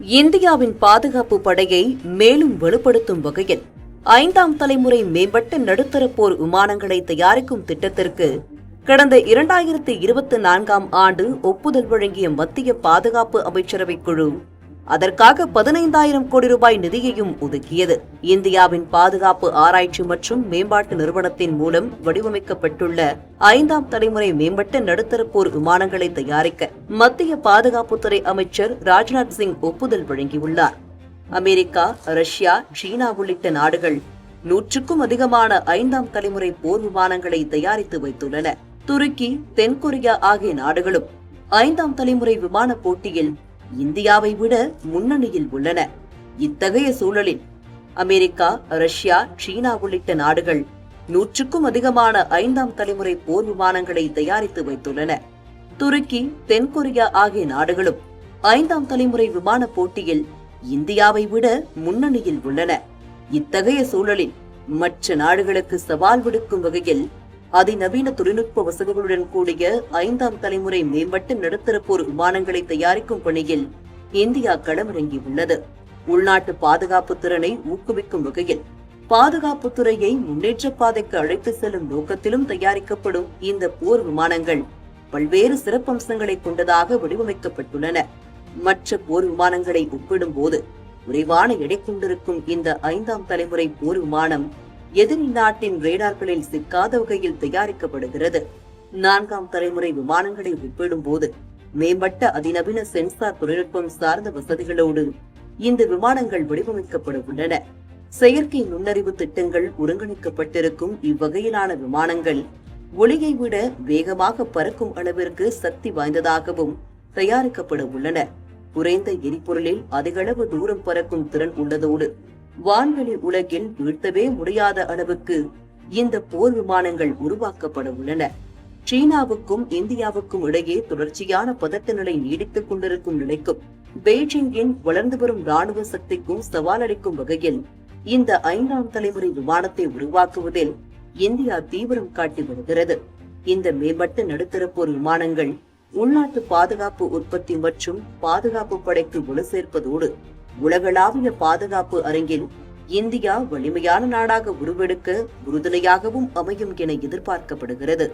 இந்தியாவின் பாதுகாப்பு படையை மேலும் வலுப்படுத்தும் வகையில் ஐந்தாம் தலைமுறை மேம்பட்ட நடுத்தர போர் விமானங்களை தயாரிக்கும் திட்டத்திற்கு கடந்த இரண்டாயிரத்தி இருபத்தி நான்காம் ஆண்டு ஒப்புதல் வழங்கிய மத்திய பாதுகாப்பு அமைச்சரவைக் குழு அதற்காக பதினைந்தாயிரம் கோடி ரூபாய் நிதியையும் ஒதுக்கியது. இந்தியாவின் பாதுகாப்பு ஆராய்ச்சி மற்றும் மேம்பாட்டு நிறுவனத்தின் மூலம் வடிவமைக்கப்பட்டுள்ள ஐந்தாம் தலைமுறை மேம்பட்ட நடுத்தர போர் விமானங்களை தயாரிக்க மத்திய பாதுகாப்புத்துறை அமைச்சர் ராஜ்நாத் சிங் ஒப்புதல் வழங்கியுள்ளார். அமெரிக்கா ரஷ்யா சீனா உள்ளிட்ட நாடுகள் நூற்றுக்கும் அதிகமான ஐந்தாம் தலைமுறை போர் விமானங்களை தயாரித்து வைத்துள்ளன. துருக்கி தென்கொரியா ஆகிய நாடுகளும் ஐந்தாம் தலைமுறை விமான போட்டியில் இந்தியாவை விட முன்னணியில் உள்ளன. இத்தகைய சூழலில் அமெரிக்கா ரஷ்யா சீனா உள்ளிட்ட நாடுகள் நூற்றுக்கும் அதிகமான ஐந்தாம் தலைமுறை போர் விமானங்களை தயாரித்து வைத்துள்ளன. துருக்கி தென்கொரியா ஆகிய நாடுகளும் ஐந்தாம் தலைமுறை விமான போட்டியில் இந்தியாவை விட முன்னணியில் உள்ளன. இத்தகைய சூழலில் மற்ற நாடுகளுக்கு சவால் விடுக்கும் வகையில் அதிநவீன தொழில்நுட்ப வசதிகளுடன் கூடிய ஐந்தாம் தலைமுறை மேம்பட்ட நடுத்தர போர் விமானங்களை தயாரிக்கும் பணியில் இந்தியா களமிறங்கியுள்ளது. உள்நாட்டு பாதுகாப்பு திறனை ஊக்குவிக்கும் வகையில் பாதுகாப்பு துறையை முன்னேற்ற பாதைக்கு அழைத்து செல்லும் நோக்கத்திலும் தயாரிக்கப்படும் இந்த போர் விமானங்கள் பல்வேறு சிறப்பம்சங்களை கொண்டதாக வடிவமைக்கப்பட்டுள்ளன. மற்ற போர் விமானங்களை ஒப்பிடும்போது குறைவான எடை கொண்டிருக்கும் இந்த ஐந்தாம் தலைமுறை போர் விமானம் எதிரி நாட்டின் ரேடார்களில் சிக்காத வகையில் தயாரிக்கப்படுகிறது. நான்காம் தலைமுறை விமானங்களை ஒப்பிடும்போது மேம்பட்ட அதிநவீன சென்சார் தொழில்நுட்பம் சார்ந்த வசதிகளோடு இந்த விமானங்கள் வடிவமைக்கப்பட உள்ளன செயற்கை நுண்ணறிவு திட்டங்கள் ஒருங்கிணைக்கப்பட்டிருக்கும் இவ்வகையிலான விமானங்கள் ஒளியை விட வேகமாக பறக்கும் அளவிற்கு சக்தி வாய்ந்ததாகவும் தயாரிக்கப்பட உள்ளன குறைந்த எரிபொருளில் அதிகளவு தூரம் பறக்கும் திறன் உள்ளதோடு வான்வெளி உலகில் வீழ்த்தவே முடியாத அளவுக்கு இந்த போர் விமானங்கள் உருவாக்கப்பட உள்ளன. சீனாவுக்கும் இந்தியாவுக்கும் இடையே தொடர்ச்சியான பதட்ட நிலை நீடித்துக் கொண்டிருக்கும் நிலைக்கும் பெய்ஜிங்கின் வளர்ந்து வரும் ராணுவ சக்திக்கும் சவாலளிக்கும் வகையில் இந்த ஐந்தாம் தலைமுறை விமானத்தை உருவாக்குவதில் இந்தியா தீவிரம் காட்டி வருகிறது. இந்த மேம்பட்ட நடுத்தர போர் விமானங்கள் உள்நாட்டு பாதுகாப்பு உற்பத்தி மற்றும் பாதுகாப்பு படைக்கு வலு சேர்ப்பதோடு உலகளாவிய பாதுகாப்பு அரங்கில் இந்தியா வலிமையான நாடாக உருவெடுக்க உறுதுணையாகவும் அமையும் என எதிர்பார்க்கப்படுகிறது.